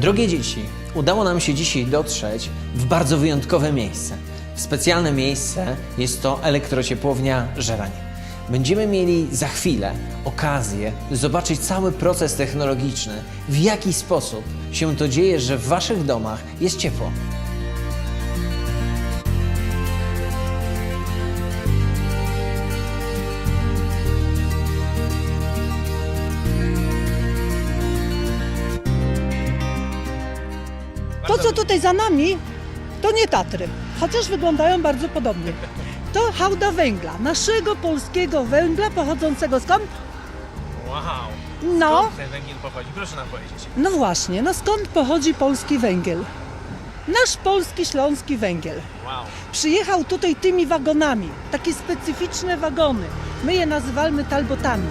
Drogie dzieci, udało nam się dzisiaj dotrzeć w bardzo wyjątkowe miejsce. Specjalne miejsce jest to elektrociepłownia Żeranie. Będziemy mieli za chwilę okazję zobaczyć cały proces technologiczny, w jaki sposób się to dzieje, że w Waszych domach jest ciepło. Co tutaj za nami, to nie Tatry, chociaż wyglądają bardzo podobnie. To hałda węgla, naszego polskiego węgla pochodzącego skąd? Wow! No, Skąd ten węgiel pochodzi? Proszę nam powiedzieć. no właśnie, no skąd pochodzi polski węgiel? Nasz polski, śląski węgiel. Wow! Przyjechał tutaj tymi wagonami, takie specyficzne wagony. My je nazywamy talbotami.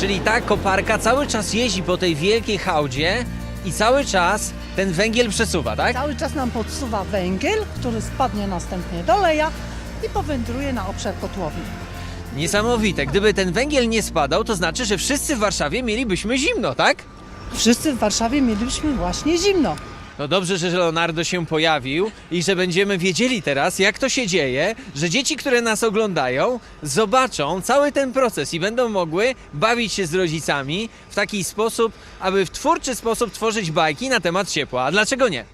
Czyli ta koparka cały czas jeździ po tej wielkiej hałdzie i cały czas ten węgiel przesuwa, tak? Cały czas nam podsuwa węgiel, który spadnie następnie do leja i powędruje na obszar kotłowni. Niesamowite. Gdyby ten węgiel nie spadał, to znaczy, że wszyscy w Warszawie mielibyśmy zimno, tak? Wszyscy w Warszawie mielibyśmy właśnie zimno. No dobrze, że Leonardo się pojawił i że będziemy wiedzieli teraz, jak to się dzieje, że dzieci, które nas oglądają, zobaczą cały ten proces i będą mogły bawić się z rodzicami w taki sposób, aby w twórczy sposób tworzyć bajki na temat ciepła. A dlaczego nie?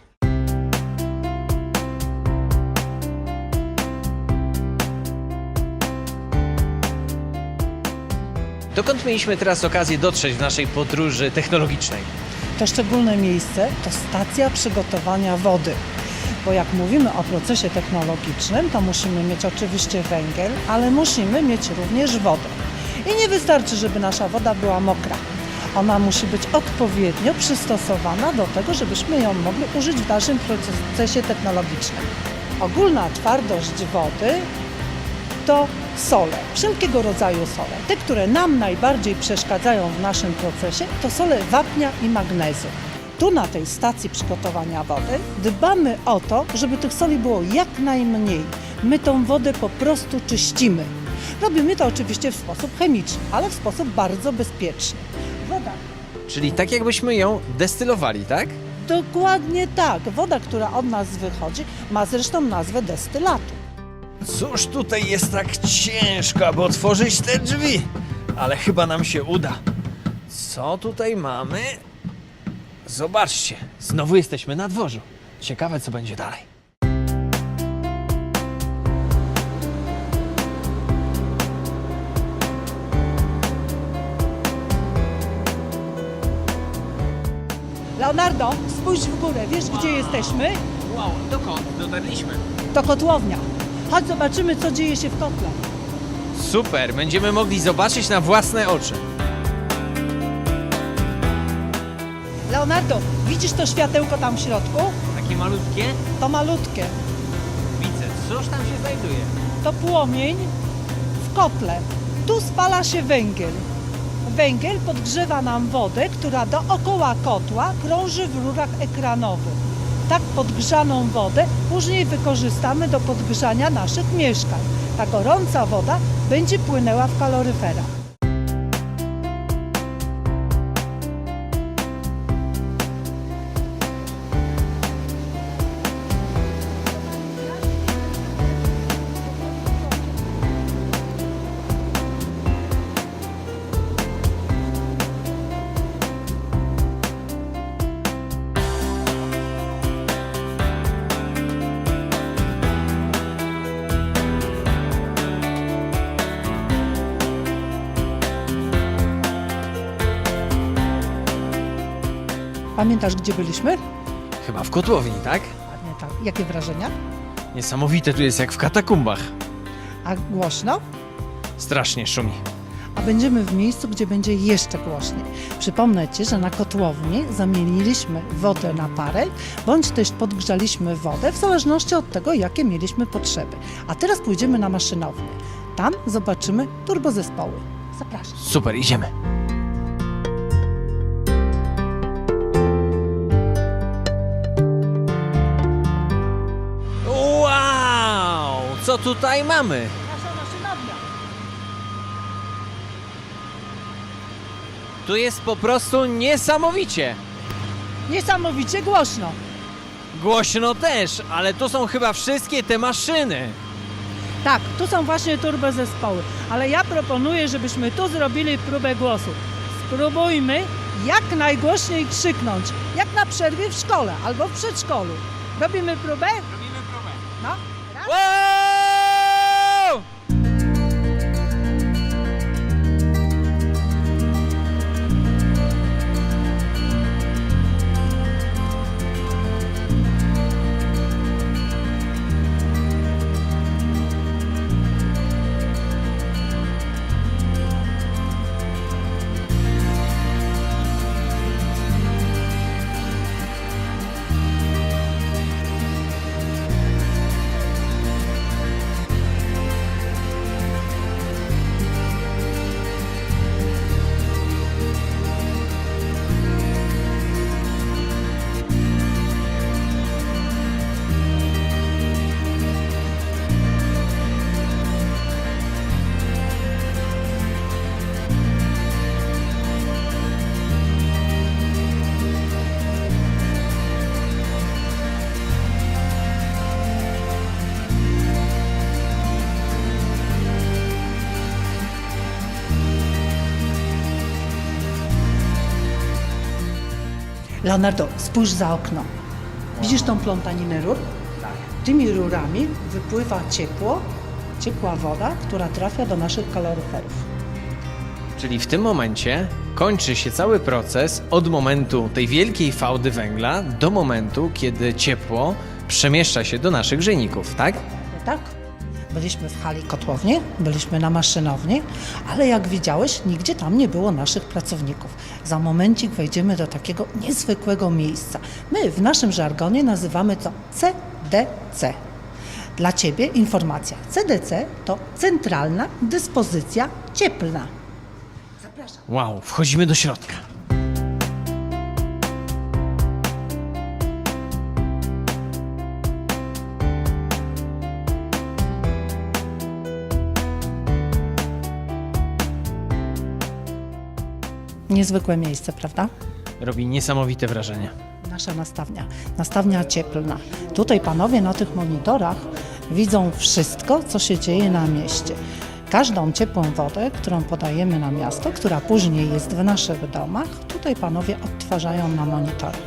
Dokąd mieliśmy teraz okazję dotrzeć w naszej podróży technologicznej? To szczególne miejsce to stacja przygotowania wody. Bo jak mówimy o procesie technologicznym, to musimy mieć oczywiście węgiel, ale musimy mieć również wodę. I nie wystarczy, żeby nasza woda była mokra. Ona musi być odpowiednio przystosowana do tego, żebyśmy ją mogli użyć w naszym procesie technologicznym. Ogólna twardość wody to sole, wszelkiego rodzaju sole. Te, które nam najbardziej przeszkadzają w naszym procesie, to sole wapnia i magnezu. Tu na tej stacji przygotowania wody dbamy o to, żeby tych soli było jak najmniej. My tą wodę po prostu czyścimy. Robimy to oczywiście w sposób chemiczny, ale w sposób bardzo bezpieczny. Woda Czyli tak jakbyśmy ją destylowali, tak? Dokładnie tak. Woda, która od nas wychodzi, ma zresztą nazwę destylatu. Cóż tutaj jest tak ciężko, aby otworzyć te drzwi? Ale chyba nam się uda. Co tutaj mamy? Zobaczcie, znowu jesteśmy na dworzu. Ciekawe, co będzie dalej. Leonardo, spójrz w górę. Wiesz, gdzie jesteśmy? Wow! Dokąd dotarliśmy? To kotłownia. Chodź zobaczymy, co dzieje się w kotle. Super, będziemy mogli zobaczyć na własne oczy. Leonardo, widzisz to światełko tam w środku? Takie malutkie? To malutkie. Widzę. Cóż tam się znajduje? To płomień w kotle. Tu spala się węgiel. Węgiel podgrzewa nam wodę, która dookoła kotła krąży w rurach ekranowych. Tak podgrzaną wodę później wykorzystamy do podgrzania naszych mieszkań. Ta gorąca woda będzie płynęła w kaloryferach. Pamiętasz, gdzie byliśmy? Chyba w kotłowni, tak? Ładnie tak. Jakie wrażenia? Niesamowite tu jest jak w katakumbach. A głośno? Strasznie szumi. a będziemy w miejscu, gdzie będzie jeszcze głośniej. Przypomnę Ci, że na kotłowni zamieniliśmy wodę na parę, bądź też podgrzaliśmy wodę w zależności od tego, jakie mieliśmy potrzeby. A teraz pójdziemy na maszynownię. Tam zobaczymy turbozespoły. Zapraszam. Super, idziemy. Tutaj mamy? Nasza maszynownia. Tu jest po prostu niesamowicie. Niesamowicie głośno. Głośno też, ale to są chyba wszystkie te maszyny. Tak, tu są właśnie turbozespoły, ale ja proponuję, żebyśmy tu zrobili próbę głosu. Spróbujmy jak najgłośniej krzyknąć, jak na przerwie w szkole albo w przedszkolu. Robimy próbę? Robimy próbę. No. Raz. Wow! Leonardo, spójrz za okno. Widzisz tą plątaninę rur? Tymi rurami wypływa ciepło, ciepła woda, która trafia do naszych kaloryferów. Czyli w tym momencie kończy się cały proces od momentu tej wielkiej fałdy węgla do momentu, kiedy ciepło przemieszcza się do naszych grzejników, tak? Tak? Byliśmy w hali kotłowni, byliśmy na maszynowni, ale jak widziałeś, nigdzie tam nie było naszych pracowników. Za momencik wejdziemy do takiego niezwykłego miejsca. My w naszym żargonie nazywamy to CDC. Dla Ciebie informacja. CDC to Centralna Dyspozycja Cieplna. Zapraszam. Wow, wchodzimy do środka. Niezwykłe miejsce, prawda? Robi niesamowite wrażenie. Nasza nastawnia, nastawnia cieplna. Tutaj panowie na tych monitorach widzą wszystko, co się dzieje na mieście. Każdą ciepłą wodę, którą podajemy na miasto, która później jest w naszych domach, tutaj panowie odtwarzają na monitorach.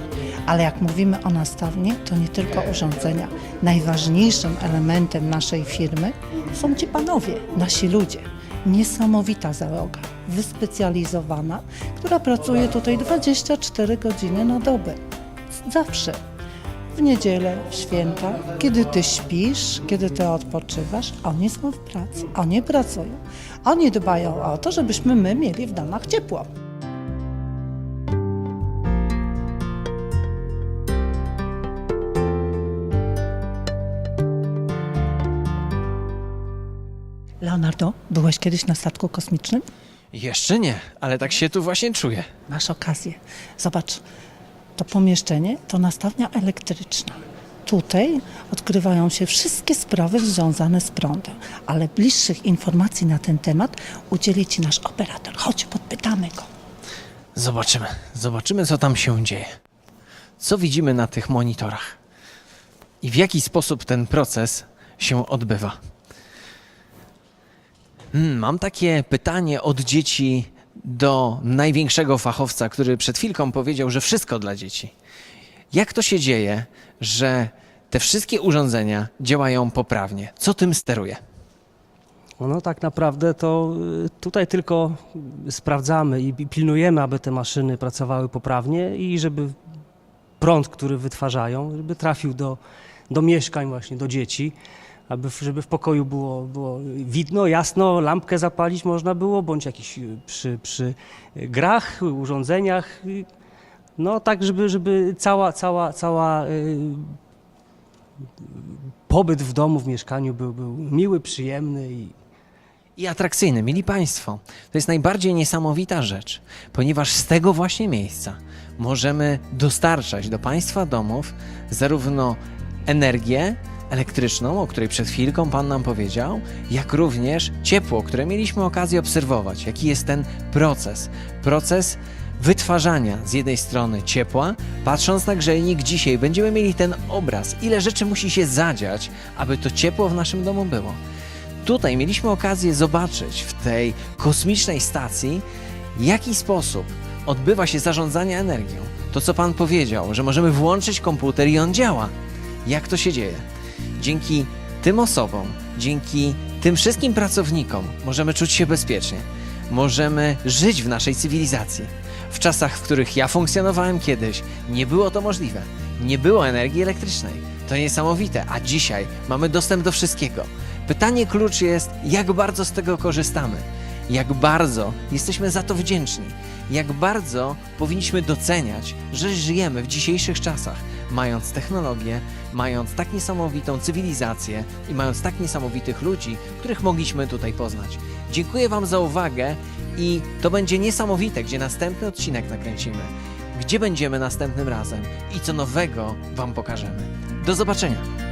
Ale jak mówimy o nastawni, to nie tylko urządzenia. Najważniejszym elementem naszej firmy są ci panowie, nasi ludzie. Niesamowita załoga, wyspecjalizowana, która pracuje tutaj 24 godziny na dobę. Zawsze. W niedzielę, w święta, kiedy ty śpisz, kiedy ty odpoczywasz, oni są w pracy, oni pracują. Oni dbają o to, żebyśmy my mieli w domach ciepło. Leonardo, byłeś kiedyś na statku kosmicznym? Jeszcze nie, ale tak się tu właśnie czuję. Masz okazję. Zobacz, to pomieszczenie to nastawnia elektryczna. Tutaj odkrywają się wszystkie sprawy związane z prądem, ale bliższych informacji na ten temat udzieli Ci nasz operator. Chodź, podpytamy go. Zobaczymy, zobaczymy co tam się dzieje. Co widzimy na tych monitorach? I w jaki sposób ten proces się odbywa? Hmm, mam takie pytanie od dzieci do największego fachowca, który przed chwilką powiedział, że wszystko dla dzieci. Jak to się dzieje, że te wszystkie urządzenia działają poprawnie? Co tym steruje? No tak naprawdę to y, tutaj tylko sprawdzamy i pilnujemy, aby te maszyny pracowały poprawnie i żeby prąd, który wytwarzają, żeby trafił do, do mieszkań właśnie, do dzieci, aby, żeby w pokoju było, było widno, jasno, lampkę zapalić można było, bądź jakiś y, przy, przy grach, urządzeniach, y, no tak, żeby, żeby cała, cała, cała y, pobyt w domu, w mieszkaniu był, był miły, przyjemny i, i atrakcyjny. Mili Państwo, to jest najbardziej niesamowita rzecz, ponieważ z tego właśnie miejsca możemy dostarczać do Państwa domów zarówno energię elektryczną, o której przed chwilką Pan nam powiedział, jak również ciepło, które mieliśmy okazję obserwować. Jaki jest ten proces? Proces wytwarzania z jednej strony ciepła, patrząc na grzejnik dzisiaj będziemy mieli ten obraz, ile rzeczy musi się zadziać, aby to ciepło w naszym domu było. Tutaj mieliśmy okazję zobaczyć w tej kosmicznej stacji, w jaki sposób odbywa się zarządzanie energią. To, co Pan powiedział, że możemy włączyć komputer i on działa. Jak to się dzieje? Dzięki tym osobom, dzięki tym wszystkim pracownikom możemy czuć się bezpiecznie. Możemy żyć w naszej cywilizacji. W czasach, w których ja funkcjonowałem kiedyś, nie było to możliwe. Nie było energii elektrycznej. To niesamowite, a dzisiaj mamy dostęp do wszystkiego. Pytanie klucz jest, jak bardzo z tego korzystamy, jak bardzo jesteśmy za to wdzięczni, jak bardzo powinniśmy doceniać, że żyjemy w dzisiejszych czasach, mając technologię, mając tak niesamowitą cywilizację i mając tak niesamowitych ludzi, których mogliśmy tutaj poznać. Dziękuję Wam za uwagę i to będzie niesamowite, gdzie następny odcinek nakręcimy, gdzie będziemy następnym razem i co nowego Wam pokażemy. Do zobaczenia!